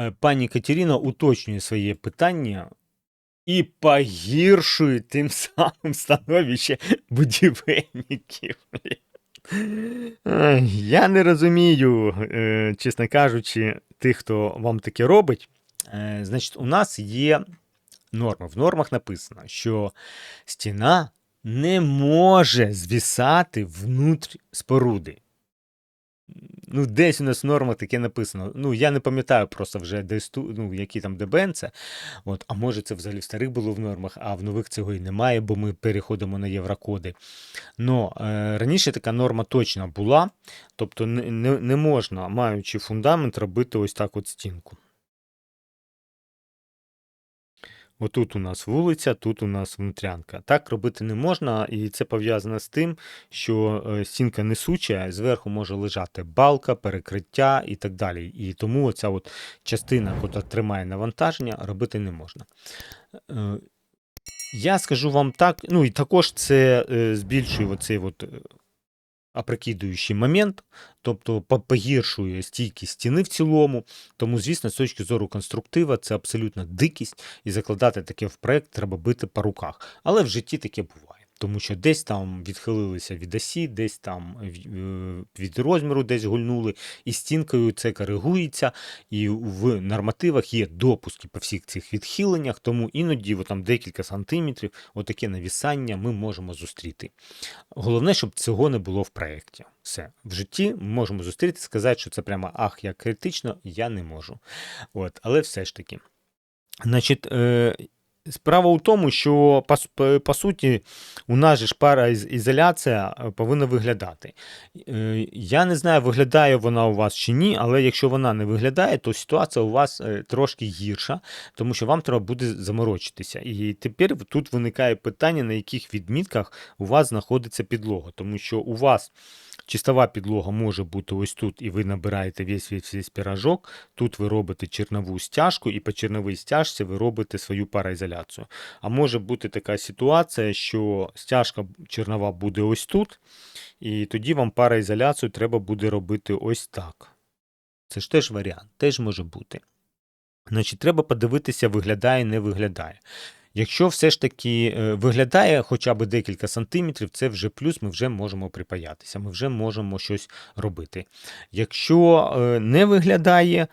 Е, Пані Катерина уточнює своє питання і погіршує тим самим становище будівельників. Я не розумію, е, чесно кажучи, тих, хто вам таке робить. Е, Значить, у нас є норма. В нормах написано, що стіна не може звісати внутрі споруди. Ну, десь у нас в нормах таке написано. Ну, я не пам'ятаю просто вже, десь ну, які там ДБН це. От, а може, це взагалі в старих було в нормах, а в нових цього і немає, бо ми переходимо на єврокоди. Но е, раніше така норма точно була. Тобто не, не, не можна, маючи фундамент, робити ось так от стінку. Отут у нас вулиця, тут у нас внутрянка. Так робити не можна, і це пов'язано з тим, що е, стінка несуча, зверху може лежати балка, перекриття і так далі. І тому оця от частина, яка тримає навантаження, робити не можна. Е, Я скажу вам так, ну і також це е, збільшує оцей от опрокидуючий момент, тобто по- погіршує стійкість стіни в цілому. Тому, звісно, з точки зору конструктива, це абсолютно дикість, і закладати таке в проект треба бити по руках. Але в житті таке буває. Тому що десь там відхилилися від осі, десь там е, від розміру десь гульнули, і стінкою це коригується, і в нормативах є допуски по всіх цих відхиленнях, тому іноді там декілька сантиметрів, отаке навісання ми можемо зустріти. Головне, щоб цього не було в проєкті. Все. В житті ми можемо зустріти, сказати, що це прямо ах, як критично, я не можу. От, але все ж таки. Значить, е, справа у тому, що по, по, суті, у нас же ж параізоляція е, повинна виглядати. Е, я не знаю, виглядає вона у вас чи ні, але якщо вона не виглядає, то ситуація у вас е, трошки гірша, тому що вам треба буде заморочитися. І тепер тут виникає питання, на яких відмітках у вас знаходиться підлога, тому що у вас чистова підлога може бути ось тут, і ви набираєте весь весь, весь піражок. Тут ви робите чернову стяжку, і по черновій стяжці ви робите свою параізоляцію. А може бути така ситуація, що стяжка чернова буде ось тут, і тоді вам параізоляцію треба буде робити ось так. Це ж теж варіант, теж може бути. Значить, треба подивитися, виглядає, не виглядає. Якщо все ж таки е, виглядає хоча б декілька сантиметрів, це вже плюс, ми вже можемо припаятися, ми вже можемо щось робити. Якщо е, не виглядає,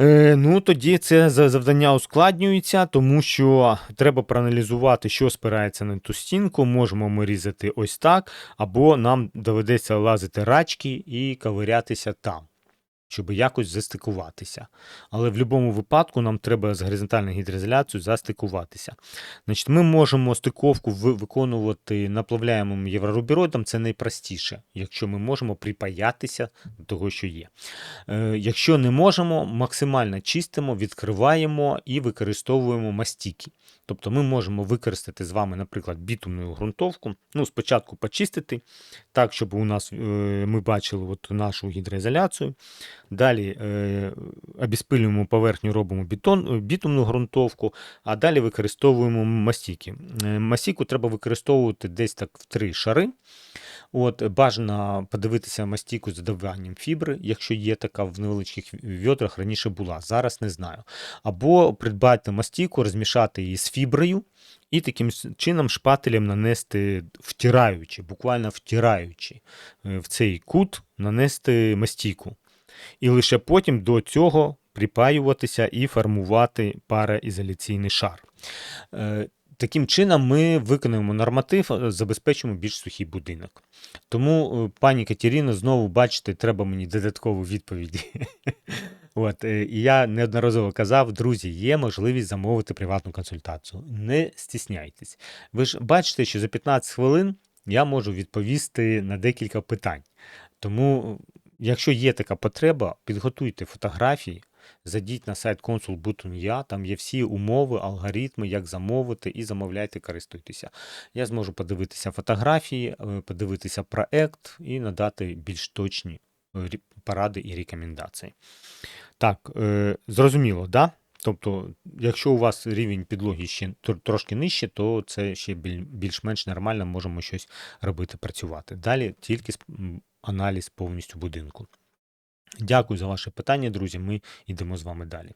е, ну тоді це завдання ускладнюється, тому що треба проаналізувати, що спирається на ту стінку. Можемо ми різати ось так, або нам доведеться лазити рачки і ковирятися там. Щоб якось застикуватися. Але в будь-якому випадку нам треба з горизонтальною гідроізоляцією застикуватися. Значить, ми можемо стиковку виконувати наплавляємим єврорубіроїдом, це найпростіше, якщо ми можемо припаятися до того, що є. Е, якщо не можемо, максимально чистимо, відкриваємо і використовуємо мастіки. Тобто ми можемо використати з вами, наприклад, бітумну ґрунтовку. Ну, спочатку почистити, так, щоб у нас е, ми бачили от нашу гідроізоляцію. Далі е, обезпилюємо поверхню, робимо бетон, е, бітумну ґрунтовку, а далі використовуємо мастіки. Е, Мастіку треба використовувати десь так в три шари. От, бажано подивитися мастіку з додаванням фібри, якщо є така в невеличких відрах, раніше була, зараз не знаю. Або придбати мастіку, розмішати її з фіброю і таким чином шпателем нанести, втираючи, буквально втираючи е, в цей кут, нанести мастіку. І лише потім до цього припаюватися і формувати параізоляційний шар. Е, Таким чином ми виконуємо норматив, е, забезпечимо більш сухий будинок. Тому, е, пані Катерино, знову бачите, треба мені додаткову відповідь. От, і я неодноразово казав, друзі, є можливість замовити приватну консультацію. Не стісняйтесь. Ви ж бачите, що за 15 хвилин я можу відповісти на декілька питань. Тому, якщо є така потреба, підготуйте фотографії, зайдіть на сайт консул.я, там є всі умови, алгоритми, як замовити, і замовляйте, користуйтеся. Я зможу подивитися фотографії, е, подивитися проект і надати більш точні е, поради і рекомендації. Так, е, зрозуміло, да? Тобто, якщо у вас рівень підлоги ще трошки нижче, то це ще більш-менш нормально, можемо щось робити, працювати. Далі тільки аналіз повністю будинку. Дякую за ваше питання, друзі. Ми йдемо з вами далі.